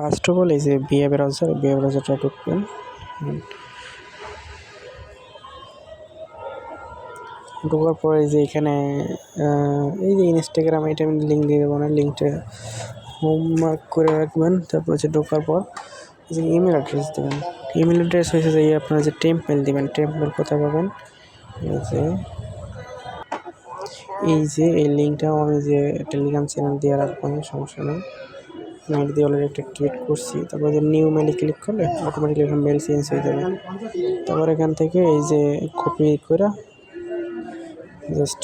First of all এই যে বিয়ে ব্রাউজার বিয়ে ব্রাউজারটা ঢুকবেন। ঢোকার পরে এই যে এখানে এই যে ইনস্টাগ্রাম এটা আমি লিঙ্ক দিয়ে দেবো না লিঙ্কটা হোম মার্ক করে রাখবেন, তারপর হচ্ছে ঢোকার পর যে ইমেল অ্যাড্রেস দেবেন। ইমেল অ্যাড্রেস হয়েছে যে আপনারা যে টেম্প টেম্পমেল দিবেন টেম্পমেল কোথায় পাবেন? এই যে এই যে, এই লিঙ্কটাও আমি যে টেলিগ্রাম চ্যানেল দিয়ে রাখব, সমস্যা নেই। মেল দিয়ে অলরেডি একটা ক্রিয়েট করছি, তারপর যে নিউ মেলে ক্লিক করলে অটোমেটিকলি এখন মেল চেঞ্জ হয়ে যাবে। তারপর এখান থেকে এই যে কপি করে জাস্ট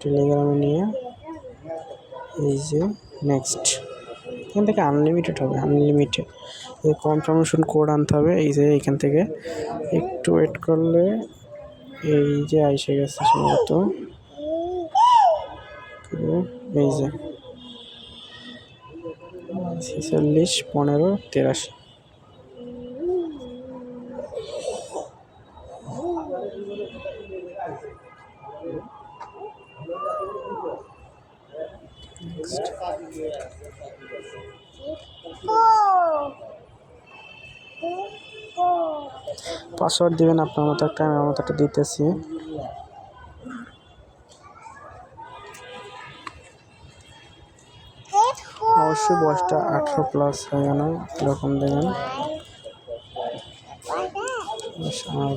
টেলিগ্রামে নিয়ে এই যে নেক্সট এখান থেকে আনলিমিটেড হবে আনলিমিটেড কনফার্মেশন কোড আনতে হবে, এই যে এখান থেকে। একটু ওয়েট করলে এই যে আইসে গেছে সম্ভবত। এই যে ছেচল্লিশ পনেরো তেরাশি। পাসওয়ার্ড দিবেন আপনার মতো একটা আমি আমার মতো একটা দিতেছি। অবশ্যই বয়সটা আঠেরো প্লাস হয়ে গেল এরকম দেবেন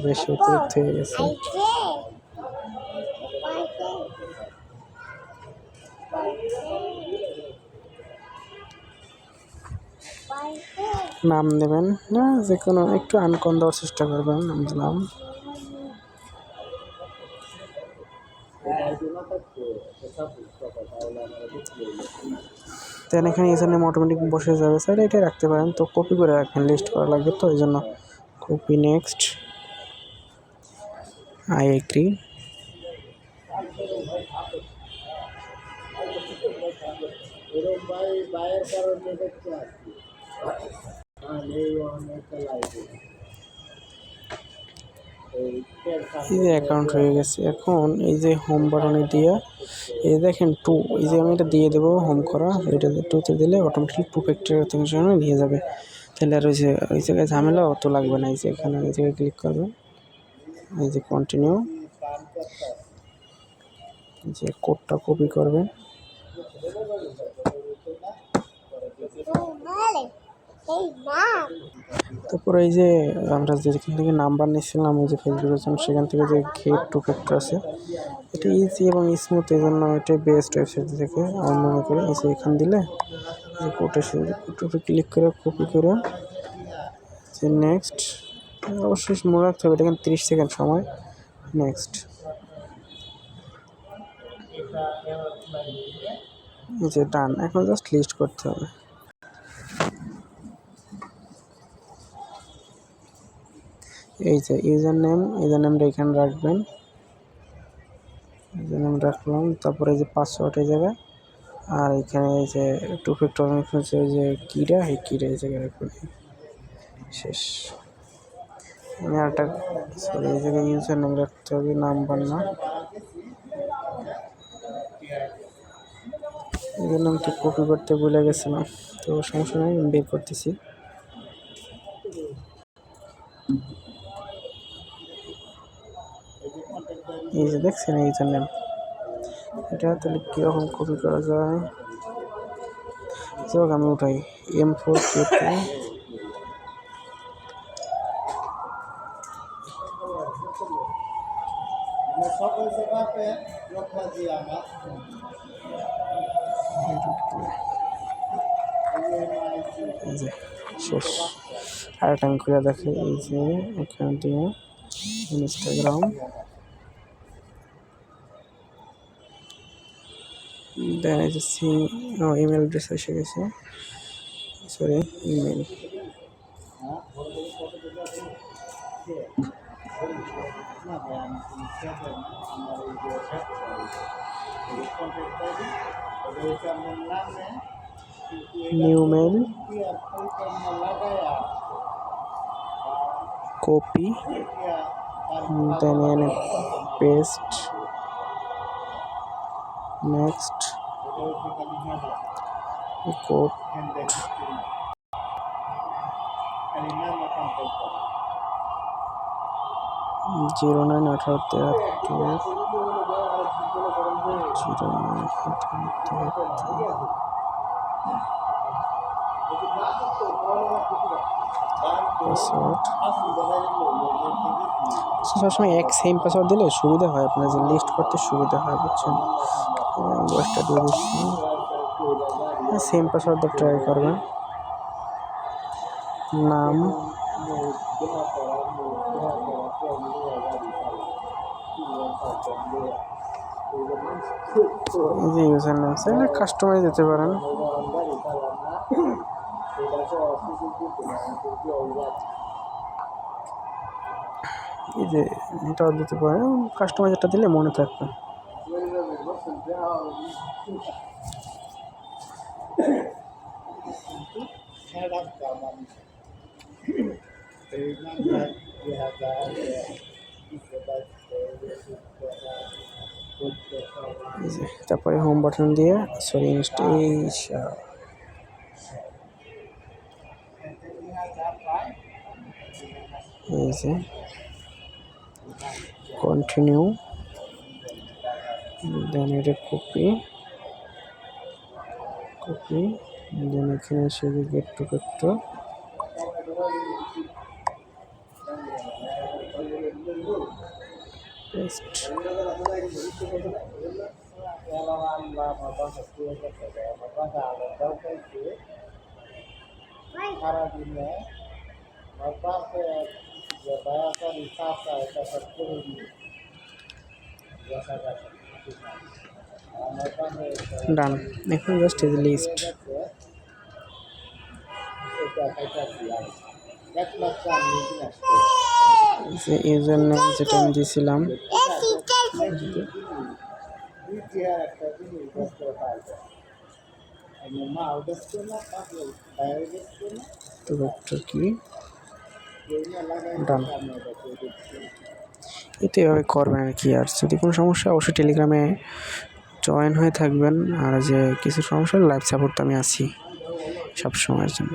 বেশ, অতিরিক্ত হয়ে গেছে। নাম দেবেন না যে কোনো একটু আনকন দেওয়ার চেষ্টা করবেন নাম দিলাম। দেন এখানে এখানে অটোমেটিক বসে যাবে। স্যার এটা রাখতে পারেন। তো কপি করে রাখবেন। লিস্ট করা লাগবে তো এই জন্য কপি নেক্সট আই এগ্রি এই যে অ্যাকাউন্ট হয়ে গেছে। এখন এই যে হোম বাটনে দিয়ে, এই দেখেন টু এই যে আমি এটা দিয়ে দেবো হোম করা, এটা টুতে দিলে অটোমেটিক টু ফ্যাক্টর অথেন্টিকেশনে নিয়ে যাবে। তাহলে আর ওই যে, ওই জায়গায় ঝামেলা অত লাগবে না, এই যে এখানে এই জায়গায় ক্লিক করবে। এই যে কন্টিনিউ যে কোডটা কপি করবে। তারপর এই যে আমরা যেখান থেকে নাম্বার নিচ্ছিলাম ওই যে ফেসবুকের জন্য, সেখান থেকে যে গেট টু ফ্যাক্টর আছে, এটা ইজি এবং স্মুথ এই জন্য এটা বেস্ট ওয়েবসাইট থেকে আমি মনে করি এই যে এখান দিলে, এই ক্লিক করে কপি করে, যে নেক্সট অবশ্যই মনে রাখতে হবে কিন্তু তিরিশ সেকেন্ড সময় নেক্সট এই যে ডান এখন জাস্ট লিস্ট করতে হবে। এই যে ইউজার নেম ইউজার নেমটা এখানে রাখবেন। ইউজার নেম রাখলাম, তারপরে যে পাসওয়ার্ড এই জায়গায়, আর এখানে এই যে টু ফ্যাক্টর হচ্ছে যে কিটা এই কিটা এই জায়গায় রাখবেন শেষ। আমি আরেকটা সরি এই জায়গায় ইউজার নেম রাখতে হবে, নাম্বার না। ইউজার তো কপি করতে ভুলে গেছিলাম, তো সমস্যা নেই, আমি বের করতেছি। এই যে দেখছেন এই জন্য এটা তাহলে কীরকম কপি করা যায়? চোখ আমি উঠাই। এম ফোর কে শেষ। আর আমি খুলে দেখি, এই যে এখান দিয়ে ইনস্টাগ্রাম দেন এই যে সি ও ইমেল অ্যাড্রেস এসে গেছে। Sorry email new mail copy দেন paste next code zero nine আঠারো তেহাত্তর জিরো নাইন সবসময় এক সেম পাসওয়ার্ড দিলে সুবিধা হয় আপনার যে লিস্ট করতে সুবিধা হয় বুঝছেন? বয়সটা দিয়ে দিচ্ছি। সেম পাসওয়ার্ড ট্রাই করবেন। নাম। এই যে ইউজার নেম চাইলে কাস্টমাইজ দিতে পারেন। এই যে এটাও দিতে পারেন কাস্টমাইজারটা দিলে মনে থাকবে। তারপরে হোম বাটন দিয়ে সরি ইনস্টেশন এই যে কন্টিনিউ দেন এটা কপি কপি দেন এখানে এসে to get to paste Carabina, a done এখন জাস্ট এই লিস্ট ইউজার নেম যেটা আমি দিয়েছিলাম। তো ভেক্টর কি? ডান এতে এভাবে করবেন আর কি। আর যদি কোনো সমস্যা, অবশ্যই টেলিগ্রামে জয়েন হয়ে থাকবেন। আর যে কিছু সমস্যা লাইভ সাপোর্ট তো আমি আছি সব সময়ের জন্য।